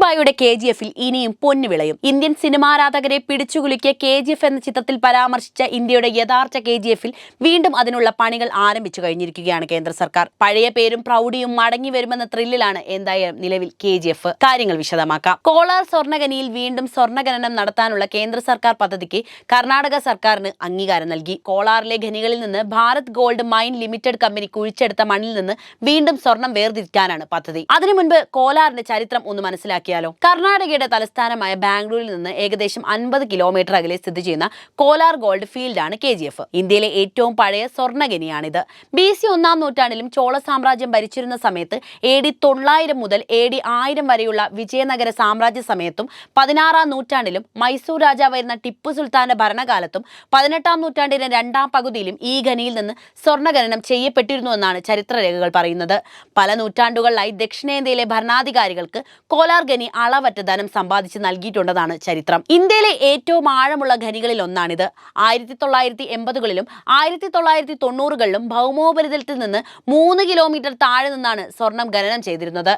മോട്ടിബായുടെ K G എഫിൽ ഇനിയും പൊന്നുവിളയും ഇന്ത്യൻ സിനിമാരാധകരെ പിടിച്ചുകുലുക്കിയ കെ ജി എഫ് എന്ന ചിത്രത്തിൽ പരാമർശിച്ച ഇന്ത്യയുടെ യഥാർത്ഥ കെ ജി എഫിൽ വീണ്ടും അതിനുള്ള പണികൾ ആരംഭിച്ചു കഴിഞ്ഞിരിക്കുകയാണ് കേന്ദ്ര സർക്കാർ. പഴയ പേരും പ്രൗഢിയും മടങ്ങി വരുമെന്ന ത്രില്ലിലാണ് എന്തായാലും നിലവിൽ കെ ജി എഫ് കാര്യങ്ങൾ വിശദമാക്കാം. കോളാർ സ്വർണഖനിയിൽ വീണ്ടും സ്വർണഖനനം നടത്താനുള്ള കേന്ദ്ര സർക്കാർ പദ്ധതിക്ക് കർണാടക സർക്കാരിന് അംഗീകാരം നൽകി. കോളാറിലെ ഖനികളിൽ നിന്ന് Bharat gold mine limited company കുഴിച്ചെടുത്ത മണ്ണിൽ നിന്ന് വീണ്ടും സ്വർണം വേർതിരിക്കാനാണ് പദ്ധതി. അതിനു മുൻപ് കോലാറിന്റെ ചരിത്രം ഒന്ന് മനസ്സിലാക്കിയാലോ കർണാടകയുടെ തലസ്ഥാനമായ ബാംഗ്ലൂരിൽ നിന്ന് ഏകദേശം അൻപത് കിലോമീറ്റർ അകലെ സ്ഥിതി ചെയ്യുന്ന കോലാർ ഗോൾഡ് ഫീൽഡാണ് കെ ജി എഫ്. ഇന്ത്യയിലെ ഏറ്റവും പഴയ സ്വർണഖനിയാണിത് ബി സി ഒന്നാം നൂറ്റാണ്ടിലും ചോള സാമ്രാജ്യം ഭരിച്ചിരുന്ന സമയത്ത് എ ഡി തൊള്ളായിരം മുതൽ എ ഡി ആയിരം വരെയുള്ള വിജയനഗര സാമ്രാജ്യ സമയത്തും പതിനാറാം നൂറ്റാണ്ടിലും മൈസൂർ രാജാവായിരുന്ന ടിപ്പു സുൽത്താന്റെ ഭരണകാലത്തും പതിനെട്ടാം നൂറ്റാണ്ടിന്റെ രണ്ടാം പകുതിയിലും ഈ ഖനിയിൽ നിന്ന് സ്വർണഖനനം ചെയ്യപ്പെട്ടിരുന്നുവെന്നാണ് ചരിത്രരേഖകൾ പറയുന്നത്. പല നൂറ്റാണ്ടുകളിലായി ദക്ഷിണേന്ത്യയിലെ ഭരണാധികാരികൾക്ക് കോലാർ ഖനി അളവറ്റ ധനം സമ്പാദിച്ച് നൽകിയിട്ടുണ്ടെന്നാണ് ചരിത്രം. ഇന്ത്യയിലെ ഏറ്റവും ആഴമുള്ള ഖനികളിൽ ഒന്നാണിത്. ആയിരത്തി തൊള്ളായിരത്തി എൺപതുകളിലും ആയിരത്തി തൊള്ളായിരത്തി തൊണ്ണൂറുകളിലും ഭൗമോപരിതലത്തിൽ നിന്ന് മൂന്ന് കിലോമീറ്റർ താഴെ നിന്നാണ് സ്വർണം ഖനനം ചെയ്തിരുന്നത്.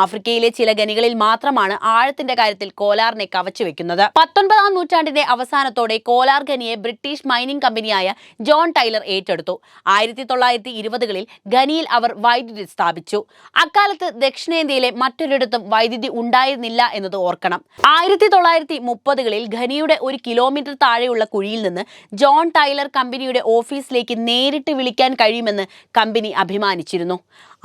ആഫ്രിക്കയിലെ ചില ഖനികളിൽ മാത്രമാണ് ആഴത്തിന്റെ കാര്യത്തിൽ കോലാറിനെ കവച്ചു വെക്കുന്നത്. പത്തൊൻപതാം നൂറ്റാണ്ടിന്റെ അവസാനത്തോടെ കോലാർ ഖനിയെ ബ്രിട്ടീഷ് മൈനിങ് കമ്പനിയായ ജോൺ ടൈലർ ഏറ്റെടുത്തു. ആയിരത്തി തൊള്ളായിരത്തി ഇരുപതുകളിൽ ഖനിയിൽ അവർ വൈദ്യുതി സ്ഥാപിച്ചു. അക്കാലത്ത് ദക്ഷിണേന്ത്യയിലെ മറ്റൊരിടത്തും വൈദ്യുതി ഉണ്ടായിരുന്നില്ല എന്നത് ഓർക്കണം. ആയിരത്തി തൊള്ളായിരത്തി മുപ്പതുകളിൽ ഖനിയുടെ ഒരു കിലോമീറ്റർ താഴെയുള്ള കുഴിയിൽ നിന്ന് ജോൺ ടൈലർ കമ്പനിയുടെ ഓഫീസിലേക്ക് നേരിട്ട് വിളിക്കാൻ കഴിയുമെന്ന് കമ്പനി അഭിമാനിച്ചിരുന്നു.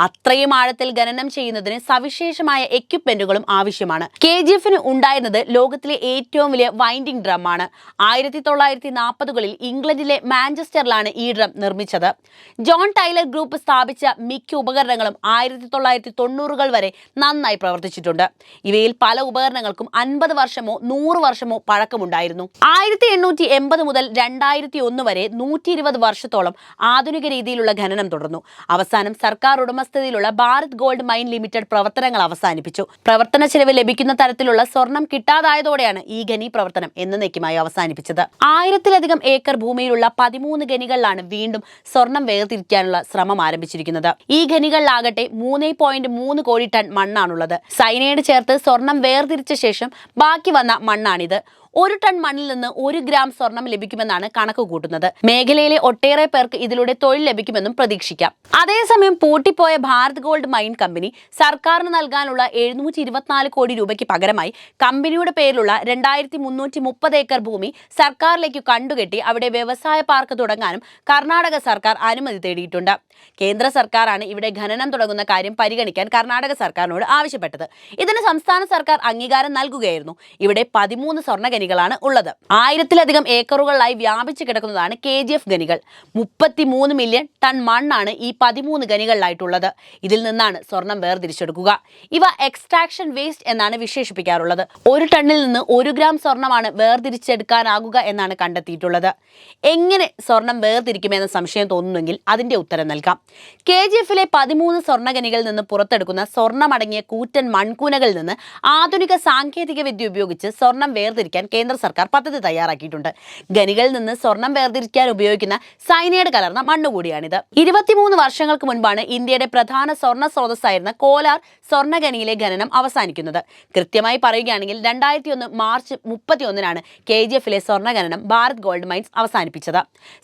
അത്രയും ആഴത്തിൽ ഖനനം ചെയ്യുന്നതിന് സവിശേഷമായ എക്യുപ്മെന്റുകളും ആവശ്യമാണ്. കെ ജി എഫിന് ഉണ്ടായിരുന്നത് ലോകത്തിലെ ഏറ്റവും വലിയ വൈൻഡിംഗ് ഡ്രം ആണ്. ആയിരത്തി തൊള്ളായിരത്തി നാൽപ്പതുകളിൽ ഇംഗ്ലണ്ടിലെ മാഞ്ചസ്റ്ററിലാണ് ഈ ഡ്രം നിർമ്മിച്ചത്. ജോൺ ടൈലർ ഗ്രൂപ്പ് സ്ഥാപിച്ച മിക്ക ഉപകരണങ്ങളും ആയിരത്തി തൊള്ളായിരത്തി തൊണ്ണൂറുകൾ വരെ നന്നായി പ്രവർത്തിച്ചിട്ടുണ്ട്. ഇവയിൽ പല ഉപകരണങ്ങൾക്കും അൻപത് വർഷമോ നൂറ് വർഷമോ പഴക്കമുണ്ടായിരുന്നു. ആയിരത്തി എണ്ണൂറ്റി എൺപത് മുതൽ രണ്ടായിരത്തി ഒന്ന് വരെ നൂറ്റി ഇരുപത് വർഷത്തോളം ആധുനിക രീതിയിലുള്ള ഖനനം തുടർന്നു. അവസാനം സർക്കാർ ഉടമസ്ഥതയിലുള്ള ഭാരത് ഗോൾഡ് മൈൻ ലിമിറ്റഡ് പ്രവർത്തനങ്ങൾ അവസാനിപ്പിച്ചു. പ്രവർത്തന ചെലവ് ലഭിക്കുന്ന തരത്തിലുള്ള സ്വർണം കിട്ടാതായതോടെയാണ് ഈ ഖനി പ്രവർത്തനം എന്നേക്കുമായി അവസാനിപ്പിച്ചത്. ആയിരത്തിലധികം ഏക്കർ ഭൂമിയിലുള്ള പതിമൂന്ന് ഖനികളിലാണ് വീണ്ടും സ്വർണം വേർതിരിക്കാനുള്ള ശ്രമം ആരംഭിച്ചിരിക്കുന്നത്. ഈ ഖനികളിലാകട്ടെ മൂന്ന് പോയിന്റ് മൂന്ന് കോടി ടൺ മണ്ണാണുള്ളത്. സൈനൈഡ് ചേർത്ത് സ്വർണം വേർതിരിച്ച ശേഷം ബാക്കി വന്ന മണ്ണാണിത്. ഒരു ടൺ മണ്ണിൽ നിന്ന് ഒരു ഗ്രാം സ്വർണം ലഭിക്കുമെന്നാണ് കണക്ക് കൂട്ടുന്നത്. മേഖലയിലെ ഒട്ടേറെ പേർക്ക് ഇതിലൂടെ തൊഴിൽ ലഭിക്കുമെന്നും പ്രതീക്ഷിക്കാം. അതേസമയം പൂട്ടിപ്പോയ ഭാരത് ഗോൾഡ് മൈൻ കമ്പനി സർക്കാരിന് നൽകാനുള്ള എഴുന്നൂറ്റി ഇരുപത്തിനാല് കോടി രൂപയ്ക്ക് പകരമായി കമ്പനിയുടെ പേരിലുള്ള രണ്ടായിരത്തി മുന്നൂറ്റി മുപ്പത് ഏക്കർ ഭൂമി സർക്കാരിലേക്ക് കണ്ടുകെട്ടി അവിടെ വ്യവസായ പാർക്ക് തുടങ്ങാനും കർണാടക സർക്കാർ അനുമതി തേടിയിട്ടുണ്ട്. കേന്ദ്ര സർക്കാരാണ് ഇവിടെ ഖനനം തുടങ്ങുന്ന കാര്യം പരിഗണിക്കാൻ കർണാടക സർക്കാരിനോട് ആവശ്യപ്പെട്ടത്. ഇതിന് സംസ്ഥാന സർക്കാർ അംഗീകാരം നൽകുകയായിരുന്നു. ഇവിടെ പതിമൂന്ന് സ്വർണ ഖനികളാണ് ഉള്ളത്. ആയിരത്തിലധികം ഏക്കറുകളിലായി വ്യാപിച്ചു കിടക്കുന്നതാണ് കെ ജി എഫ് ഖനികൾ. മുപ്പത്തിമൂന്ന് മില്യൺ ടൺ മണ്ണാണ് ഈ പതിമൂന്ന് ഖനികളിലായിട്ടുള്ളത്. ഇതിൽ നിന്നാണ് സ്വർണം വേർതിരിച്ചെടുക്കുക. ഇവ എക്സ്ട്രാക്ഷൻ വേസ്റ്റ് എന്നാണ് വിശേഷിപ്പിക്കാറുള്ളത്. ഒരു ടണ്ണിൽ നിന്ന് ഒരു ഗ്രാം സ്വർണമാണ് വേർതിരിച്ചെടുക്കാനാകുക എന്നാണ് കണ്ടെത്തിയിട്ടുള്ളത്. എങ്ങനെ സ്വർണം വേർതിരിക്കുമെന്ന സംശയം തോന്നുന്നെങ്കിൽ അതിന്റെ ഉത്തരം നൽകാം. കെ ജി എഫിലെ പതിമൂന്ന് സ്വർണഖനികളിൽ നിന്ന് പുറത്തെടുക്കുന്ന സ്വർണമടങ്ങിയ കൂറ്റൻ മൺകൂനകളിൽ നിന്ന് ആധുനിക സാങ്കേതിക വിദ്യ ഉപയോഗിച്ച് സ്വർണം വേർതിരിക്കാൻ കേന്ദ്ര സർക്കാർ പദ്ധതി തയ്യാറാക്കിയിട്ടുണ്ട്. ഖനികളിൽ നിന്ന് സ്വർണം വേർതിരിക്കാൻ ഉപയോഗിക്കുന്ന സൈനൈഡ് കലർന്ന മണ്ണ് കൂടിയാണിത്. ഇരുപത്തിമൂന്ന് വർഷങ്ങൾക്ക് മുൻപാണ് ഇന്ത്യയുടെ പ്രധാന സ്വർണ സ്രോതസ്സായിരുന്ന കോലാർ സ്വർണഖനിയിലെ ഖനനം അവസാനിക്കുന്നത്. കൃത്യമായി പറയുകയാണെങ്കിൽ രണ്ടായിരത്തി ഒന്ന് മാർച്ച് മുപ്പത്തി ഒന്നിനാണ് കെ ജി എഫിലെ സ്വർണ ഖനനം ഭാരത് ഗോൾഡ് മൈൻസ് അവസാനിപ്പിച്ചത്.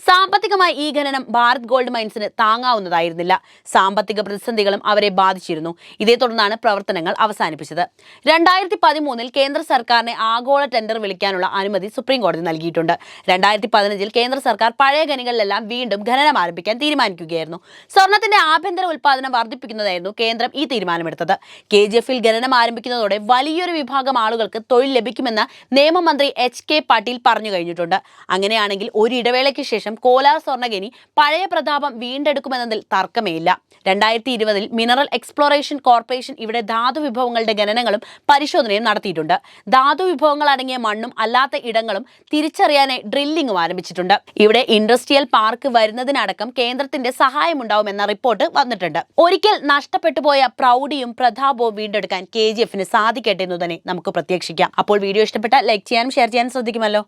സാമ്പത്തികമായി ഈ ഖനനം ഭാരത് ഗോൾഡ് മൈൻസിന് താങ്ങാവുന്നതായിരുന്നില്ല. സാമ്പത്തിക പ്രതിസന്ധികളും അവരെ ബാധിച്ചിരുന്നു. ഇതേ തുടർന്നാണ് പ്രവർത്തനങ്ങൾ അവസാനിപ്പിച്ചത്. രണ്ടായിരത്തി പതിമൂന്നിൽ കേന്ദ്ര സർക്കാരിനെ ആഗോള ടെൻഡർ വിളിക്കാനുള്ള അനുമതി സുപ്രീം കോടതി നൽകിയിട്ടുണ്ട്. രണ്ടായിരത്തി പതിനഞ്ചിൽ കേന്ദ്ര സർക്കാർ പഴയ ഖനികളിലെല്ലാം വീണ്ടും ഖനനം ആരംഭിക്കാൻ തീരുമാനിക്കുകയായിരുന്നു. സ്വർണത്തിന്റെ ആഭ്യന്തര ഉൽപ്പാദനം വർദ്ധിപ്പിക്കുന്നതായിരുന്നു കേന്ദ്രം ഈ തീരുമാനമെടുത്തത്. കെ ജി എഫിൽ ഖനനം ആരംഭിക്കുന്നതോടെ വലിയൊരു വിഭാഗം ആളുകൾക്ക് തൊഴിൽ ലഭിക്കുമെന്ന് നിയമമന്ത്രി എച്ച് കെ പാട്ടീൽ പറഞ്ഞു കഴിഞ്ഞിട്ടുണ്ട്. അങ്ങനെയാണെങ്കിൽ ഒരു ഇടവേളയ്ക്ക് ശേഷം കോലാർ സ്വർണഖനി പഴയ പ്രതാപം വീണ്ടെടുക്കുമെന്നതിൽ തർക്കമേയില്ല. രണ്ടായിരത്തി ഇരുപതിൽ മിനറൽ എക്സ്പ്ലോറേഷൻ കോർപ്പറേഷൻ ഇവിടെ ധാതു വിഭവങ്ങളുടെ ഖനനങ്ങളും പരിശോധനയും നടത്തിയിട്ടുണ്ട്. ധാതു വിഭവങ്ങൾ അടങ്ങിയ മണ്ണും അല്ലാത്ത ഇടങ്ങളും തിരിച്ചറിയാനായി ഡ്രില്ലിംഗും ആരംഭിച്ചിട്ടുണ്ട്. ഇവിടെ ഇൻഡസ്ട്രിയൽ പാർക്ക് വരുന്നതിനടക്കം കേന്ദ്രത്തിന്റെ സഹായമുണ്ടാവുമെന്ന റിപ്പോർട്ട് വന്നിട്ടുണ്ട്. ഒരിക്കൽ നഷ്ടപ്പെട്ടു പോയ പ്രൗഢിയും പ്രതാപവും വീണ്ടെടുക്കാൻ കെ ജി എഫിന് സാധിക്കട്ടെ എന്ന് തന്നെ നമുക്ക് പ്രതീക്ഷിക്കാം. അപ്പോൾ വീഡിയോ ഇഷ്ടപ്പെട്ട ലൈക്ക് ചെയ്യാനും ഷെയർ ചെയ്യാനും ശ്രദ്ധിക്കുമല്ലോ.